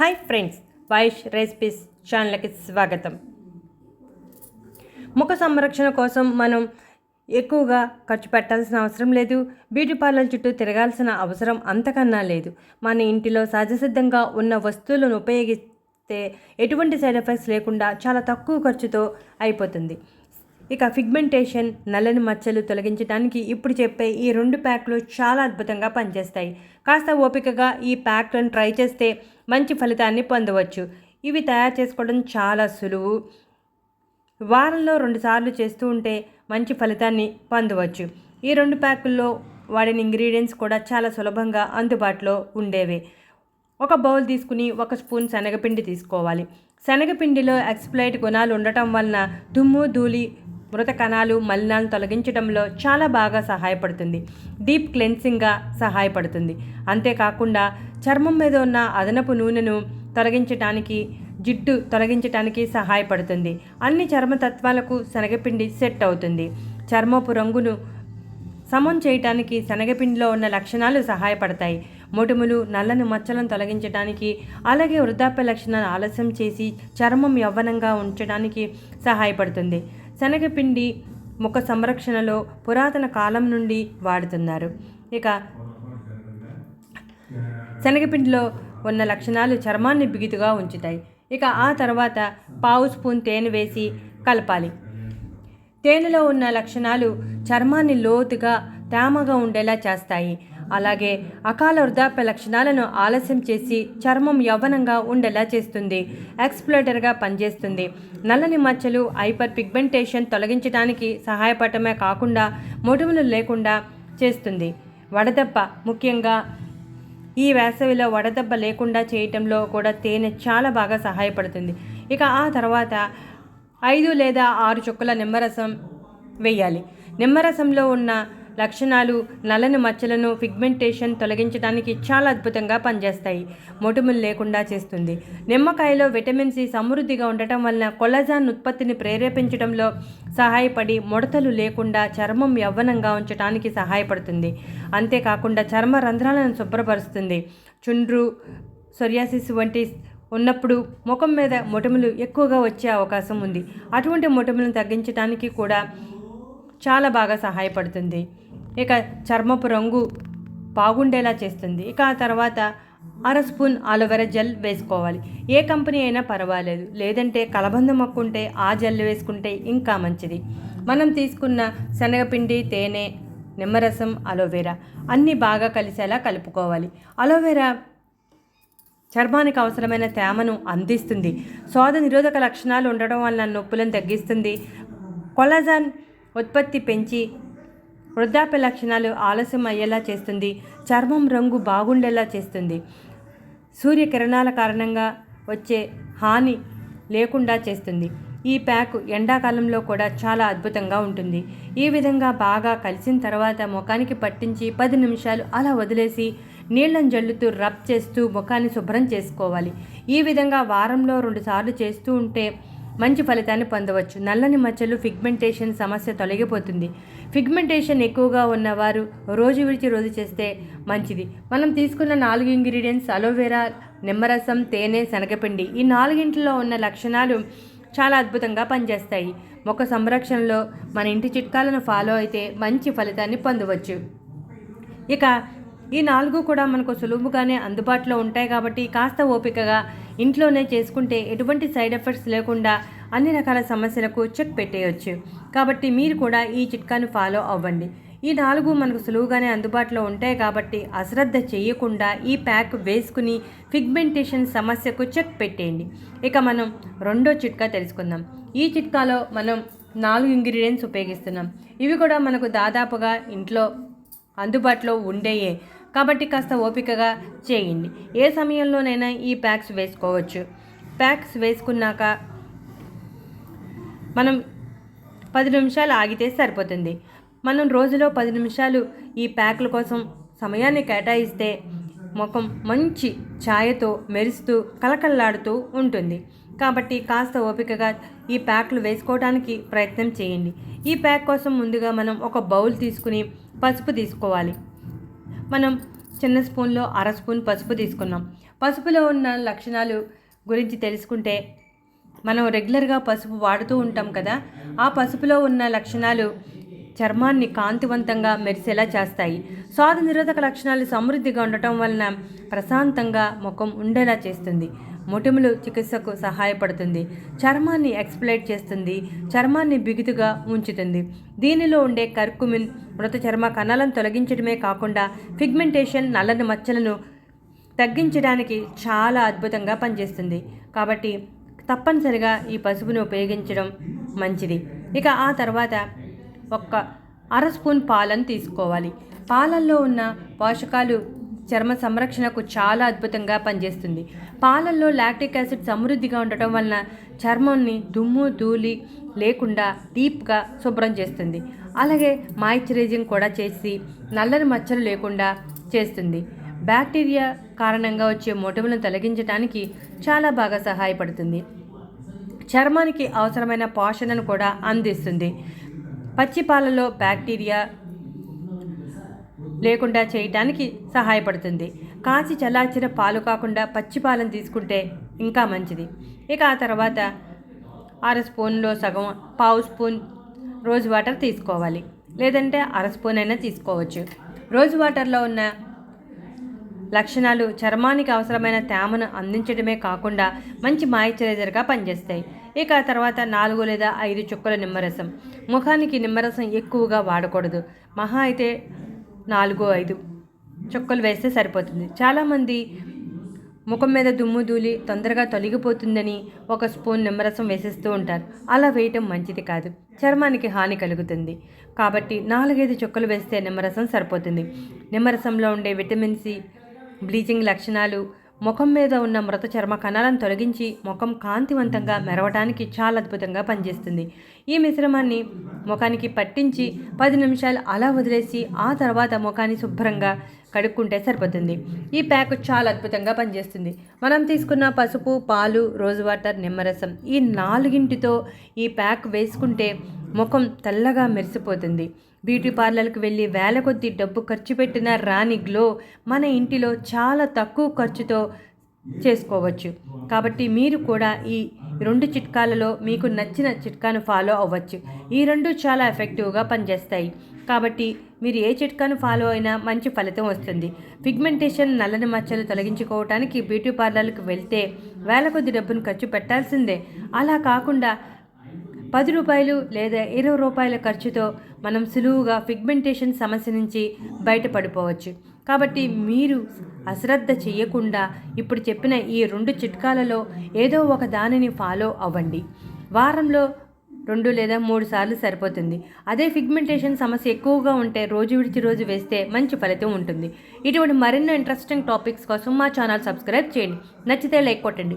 Hi friends Vaish recipes ఛానల్కి స్వాగతం. ముఖ సంరక్షణ కోసం మనం ఎక్కువగా ఖర్చు పెట్టాల్సిన అవసరం లేదు. బ్యూటీ పార్లర్ చుట్టూ తిరగాల్సిన అవసరం అంతకన్నా లేదు. మన ఇంటిలో సహజసిద్ధంగా ఉన్న వస్తువులను ఉపయోగిస్తే ఎటువంటి సైడ్ ఎఫెక్ట్స్ లేకుండా చాలా తక్కువ ఖర్చుతో అయిపోతుంది. ఇక ఫిగ్మెంటేషన్ నల్లని మచ్చలు తొలగించడానికి ఇప్పుడు చెప్పే ఈ రెండు ప్యాక్లు చాలా అద్భుతంగా పనిచేస్తాయి. కాస్త ఓపికగా ఈ ప్యాక్లను ట్రై చేస్తే మంచి ఫలితాన్ని పొందవచ్చు. ఇవి తయారు చేసుకోవడం చాలా సులువు. వారంలో రెండుసార్లు చేస్తూ ఉంటే మంచి ఫలితాన్ని పొందవచ్చు. ఈ రెండు ప్యాకుల్లో వాడిన ఇంగ్రీడియంట్స్ కూడా చాలా సులభంగా అందుబాటులో ఉండేవే. ఒక బౌల్ తీసుకుని ఒక స్పూన్ శనగపిండి తీసుకోవాలి. శనగపిండిలో ఎక్స్ప్లైట్ గుణాలు ఉండటం వలన దుమ్ము ధూళి మృత కణాలు మలినాలను తొలగించడంలో చాలా బాగా సహాయపడుతుంది. డీప్ క్లెన్సింగ్గా సహాయపడుతుంది. అంతేకాకుండా చర్మం మీద ఉన్న అదనపు నూనెను తొలగించడానికి జిడ్డు తొలగించడానికి సహాయపడుతుంది. అన్ని చర్మతత్వాలకు శనగపిండి సెట్ అవుతుంది. చర్మపు రంగును సమం చేయటానికి శనగపిండిలో ఉన్న లక్షణాలు సహాయపడతాయి. మొటిములు నల్లని మచ్చలను తొలగించడానికి అలాగే వృద్ధాప్య లక్షణాలు ఆలస్యం చేసి చర్మం యవ్వనంగా ఉంచడానికి సహాయపడుతుంది. శనగపిండి ముఖ సంరక్షణలో పురాతన కాలం నుండి వాడుతున్నారు. ఇక శనగపిండిలో ఉన్న లక్షణాలు చర్మాన్ని బిగుతుగా ఉంచుతాయి. ఇక ఆ తర్వాత పావు స్పూన్ తేనె వేసి కలపాలి. తేనెలో ఉన్న లక్షణాలు చర్మాన్ని లోతుగా తేమగా ఉండేలా చేస్తాయి. అలాగే అకాల వృద్ధాప్య లక్షణాలను ఆలస్యం చేసి చర్మం యవ్వనంగా ఉండేలా చేస్తుంది. ఎక్స్ప్లోటర్గా పనిచేస్తుంది. నల్లని మచ్చలు హైపర్ పిగ్మెంటేషన్ తొలగించడానికి సహాయపడటమే కాకుండా మొటిమలు లేకుండా చేస్తుంది. వడదెబ్బ ముఖ్యంగా ఈ వేసవిలో వడదెబ్బ లేకుండా చేయటంలో కూడా తేనె చాలా బాగా సహాయపడుతుంది. ఇక ఆ తర్వాత ఐదు లేదా ఆరు చుక్కల నిమ్మరసం వేయాలి. నిమ్మరసంలో ఉన్న లక్షణాలు నల్లని మచ్చలను పిగ్మెంటేషన్ తొలగించడానికి చాలా అద్భుతంగా పనిచేస్తాయి. మొటిములు లేకుండా చేస్తుంది. నిమ్మకాయలో విటమిన్ సి సమృద్ధిగా ఉండటం వలన కొలజాన్ ఉత్పత్తిని ప్రేరేపించడంలో సహాయపడి ముడతలు లేకుండా చర్మం యవ్వనంగా ఉంచడానికి సహాయపడుతుంది. అంతేకాకుండా చర్మ రంధ్రాలను శుభ్రపరుస్తుంది. చుండ్రు సొరియాసిస్ వంటి ఉన్నప్పుడు ముఖం మీద మొటిమలు ఎక్కువగా వచ్చే అవకాశం ఉంది. అటువంటి మొటిమలను తగ్గించడానికి కూడా చాలా బాగా సహాయపడుతుంది. ఇక చర్మపు రంగు బాగుండేలా చేస్తుంది. ఇక ఆ తర్వాత అర స్పూన్ అలోవెరా జెల్ వేసుకోవాలి. ఏ కంపెనీ అయినా పర్వాలేదు. లేదంటే కలబంద మొక్కుంటే ఆ జెల్ వేసుకుంటే ఇంకా మంచిది. మనం తీసుకున్న శనగపిండి తేనె నిమ్మరసం అలోవెరా అన్నీ బాగా కలిసేలా కలుపుకోవాలి. అలోవెరా చర్మానికి అవసరమైన తేమను అందిస్తుంది. శోధ నిరోధక లక్షణాలు ఉండడం వలన నొప్పులను తగ్గిస్తుంది. కొలజాన్ ఉత్పత్తి పెంచి వృద్ధాప్య లక్షణాలు ఆలస్యం అయ్యేలా చేస్తుంది. చర్మం రంగు బాగుండేలా చేస్తుంది. సూర్యకిరణాల కారణంగా వచ్చే హాని లేకుండా చేస్తుంది. ఈ ప్యాక్ ఎండాకాలంలో కూడా చాలా అద్భుతంగా ఉంటుంది. ఈ విధంగా బాగా కలిసిన తర్వాత ముఖానికి పట్టించి పది నిమిషాలు అలా వదిలేసి నీళ్ళని జల్లుతూ రబ్ చేస్తూ ముఖాన్ని శుభ్రం చేసుకోవాలి. ఈ విధంగా వారంలో రెండుసార్లు చేస్తూ ఉంటే మంచి ఫలితాన్ని పొందవచ్చు. నల్లని మచ్చలు ఫిగ్మెంటేషన్ సమస్య తొలగిపోతుంది. ఫిగ్మెంటేషన్ ఎక్కువగా ఉన్నవారు రోజు విడిచి రోజు చేస్తే మంచిది. మనం తీసుకున్న నాలుగు ఇంగ్రీడియంట్స్ అలోవెరా నిమ్మరసం తేనె శనగపిండి ఈ నాలుగింటిలో ఉన్న లక్షణాలు చాలా అద్భుతంగా పనిచేస్తాయి. ముఖ సంరక్షణలో మన ఇంటి చిట్కాలను ఫాలో అయితే మంచి ఫలితాన్ని పొందవచ్చు. ఇక ఈ నాలుగు కూడా మనకు సులువుగానే అందుబాటులో ఉంటాయి కాబట్టి కాస్త ఓపికగా ఇంట్లోనే చేసుకుంటే ఎటువంటి సైడ్ ఎఫెక్ట్స్ లేకుండా అన్ని రకాల సమస్యలకు చెక్ పెట్టేయచ్చు. కాబట్టి మీరు కూడా ఈ చిట్కాను ఫాలో అవ్వండి. ఈ నాలుగు మనకు సులువుగానే అందుబాటులో ఉంటాయి కాబట్టి అశ్రద్ధ చేయకుండా ఈ ప్యాక్ వేసుకుని ఫిగ్మెంటేషన్ సమస్యకు చెక్ పెట్టేయండి. ఇక మనం రెండో చిట్కా తెలుసుకుందాం. ఈ చిట్కాలో మనం నాలుగు ఇంగ్రీడియంట్స్ ఉపయోగిస్తున్నాం. ఇవి కూడా మనకు దాదాపుగా ఇంట్లో అందుబాటులో ఉండేయే. కాబట్టి కాస్త ఓపికగా చేయండి. ఏ సమయంలోనైనా ఈ ప్యాక్స్ వేసుకోవచ్చు. ప్యాక్స్ వేసుకున్నాక మనం పది నిమిషాలు ఆగితే సరిపోతుంది. మనం రోజులో పది నిమిషాలు ఈ ప్యాక్ల కోసం సమయాన్ని కేటాయిస్తే ముఖం మంచి ఛాయతో మెరుస్తూ కలకల్లాడుతూ ఉంటుంది. కాబట్టి కాస్త ఓపికగా ఈ ప్యాక్లు వేసుకోవడానికి ప్రయత్నం చేయండి. ఈ ప్యాక్ కోసం ముందుగా మనం ఒక బౌల్ తీసుకుని పసుపు తీసుకోవాలి. మనం చిన్న స్పూన్లో అర స్పూన్ పసుపు తీసుకున్నాం. పసుపులో ఉన్న లక్షణాలు గురించి తెలుసుకుంటే మనం రెగ్యులర్గా పసుపు వాడుతూ ఉంటాం కదా ఆ పసుపులో ఉన్న లక్షణాలు చర్మాన్ని కాంతివంతంగా మెరిసేలా చేస్తాయి. స్వాద నిరోధక లక్షణాలు సమృద్ధిగా ఉండటం వలన ప్రశాంతంగా ముఖం ఉండేలా చేస్తుంది. మొటిములు చికిత్సకు సహాయపడుతుంది. చర్మాన్ని ఎక్స్ప్లైట్ చేస్తుంది. చర్మాన్ని బిగుతుగా ఉంచుతుంది. దీనిలో ఉండే కర్కుమిన్ మృత చర్మ కణాలను తొలగించడమే కాకుండా ఫిగ్మెంటేషన్ నల్లని మచ్చలను తగ్గించడానికి చాలా అద్భుతంగా పనిచేస్తుంది. కాబట్టి తప్పనిసరిగా ఈ పసుపును ఉపయోగించడం మంచిది. ఇక ఆ తర్వాత ఒక్క అర స్పూన్ పాలను తీసుకోవాలి. పాలల్లో ఉన్న పోషకాలు చర్మ సంరక్షణకు చాలా అద్భుతంగా పనిచేస్తుంది. పాలల్లో లాక్టిక్ యాసిడ్ సమృద్ధిగా ఉండటం వలన చర్మాన్ని దుమ్ము ధూళి లేకుండా డీప్గా శుభ్రం చేస్తుంది. అలాగే మాయిశ్చరైజింగ్ కూడా చేసి నల్లని మచ్చలు లేకుండా చేస్తుంది. బ్యాక్టీరియా కారణంగా వచ్చే మొటిమలను తొలగించడానికి చాలా బాగా సహాయపడుతుంది. చర్మానికి అవసరమైన పోషణను కూడా అందిస్తుంది. పచ్చి పాలలో బ్యాక్టీరియా లేకుండా చేయటానికి సహాయపడుతుంది. కాచి చల్లార్చిన పాలు కాకుండా పచ్చి పాలను తీసుకుంటే ఇంకా మంచిది. ఇక ఆ తర్వాత అర స్పూన్లో సగం పావు స్పూన్ రోజ్ వాటర్ తీసుకోవాలి. లేదంటే అర స్పూన్ అయినా తీసుకోవచ్చు. రోజ్ వాటర్లో ఉన్న లక్షణాలు చర్మానికి అవసరమైన తేమను అందించడమే కాకుండా మంచి మాయిశ్చరైజర్గా పనిచేస్తాయి. ఇక తర్వాత నాలుగు లేదా ఐదు చుక్కల నిమ్మరసం. ముఖానికి నిమ్మరసం ఎక్కువగా వాడకూడదు. మహా అయితే నాలుగు ఐదు చుక్కలు వేస్తే సరిపోతుంది. చాలామంది ముఖం మీద దుమ్ము ధూళి తొందరగా తొలగిపోతుందని ఒక స్పూన్ నిమ్మరసం వేసేస్తూ ఉంటారు. అలా వేయటం మంచిది కాదు. చర్మానికి హాని కలుగుతుంది. కాబట్టి నాలుగైదు చుక్కలు వేస్తే నిమ్మరసం సరిపోతుంది. నిమ్మరసంలో ఉండే విటమిన్ సి బ్లీచింగ్ లక్షణాలు ముఖం మీద ఉన్న మృత చర్మ కణాలను తొలగించి ముఖం కాంతివంతంగా మెరవడానికి చాలా అద్భుతంగా పనిచేస్తుంది. ఈ మిశ్రమాన్ని ముఖానికి పట్టించి పది నిమిషాలు అలా వదిలేసి ఆ తర్వాత ముఖాన్ని శుభ్రంగా కడుక్కుంటే సరిపోతుంది. ఈ ప్యాక్ చాలా అద్భుతంగా పనిచేస్తుంది. మనం తీసుకున్న పసుపు పాలు రోజ్ వాటర్ నిమ్మరసం ఈ నాలుగింటితో ఈ ప్యాక్ వేసుకుంటే ముఖం తెల్లగా మెరిసిపోతుంది. బ్యూటీ పార్లర్కి వెళ్ళి వేల కొద్దీ డబ్బు ఖర్చు పెట్టిన రాని గ్లో మన ఇంటిలో చాలా తక్కువ ఖర్చుతో చేసుకోవచ్చు. కాబట్టి మీరు కూడా ఈ రెండు చిట్కాలలో మీకు నచ్చిన చిట్కాను ఫాలో అవ్వచ్చు. ఈ రెండు చాలా ఎఫెక్టివ్గా పనిచేస్తాయి. కాబట్టి మీరు ఏ చిట్కాను ఫాలో అయినా మంచి ఫలితం వస్తుంది. పిగ్మెంటేషన్ నల్లని మచ్చలు తొలగించుకోవటానికి బ్యూటీ పార్లర్కి వెళ్తే వేల కొద్ది డబ్బును ఖర్చు పెట్టాల్సిందే. అలా కాకుండా పది రూపాయలు లేదా ఇరవై రూపాయల ఖర్చుతో మనం సులువుగా ఫిగ్మెంటేషన్ సమస్య నుంచి బయటపడిపోవచ్చు. కాబట్టి మీరు అశ్రద్ధ చేయకుండా ఇప్పుడు చెప్పిన ఈ రెండు చిట్కాలలో ఏదో ఒక దానిని ఫాలో అవ్వండి. వారంలో రెండు లేదా మూడు సార్లు సరిపోతుంది. అదే ఫిగ్మెంటేషన్ సమస్య ఎక్కువగా ఉంటే రోజు విడిచి రోజు వేస్తే మంచి ఫలితం ఉంటుంది. ఇటువంటి మరెన్నో ఇంట్రెస్టింగ్ టాపిక్స్ కోసం మా ఛానల్ సబ్స్క్రైబ్ చేయండి. నచ్చితే లైక్ కొట్టండి.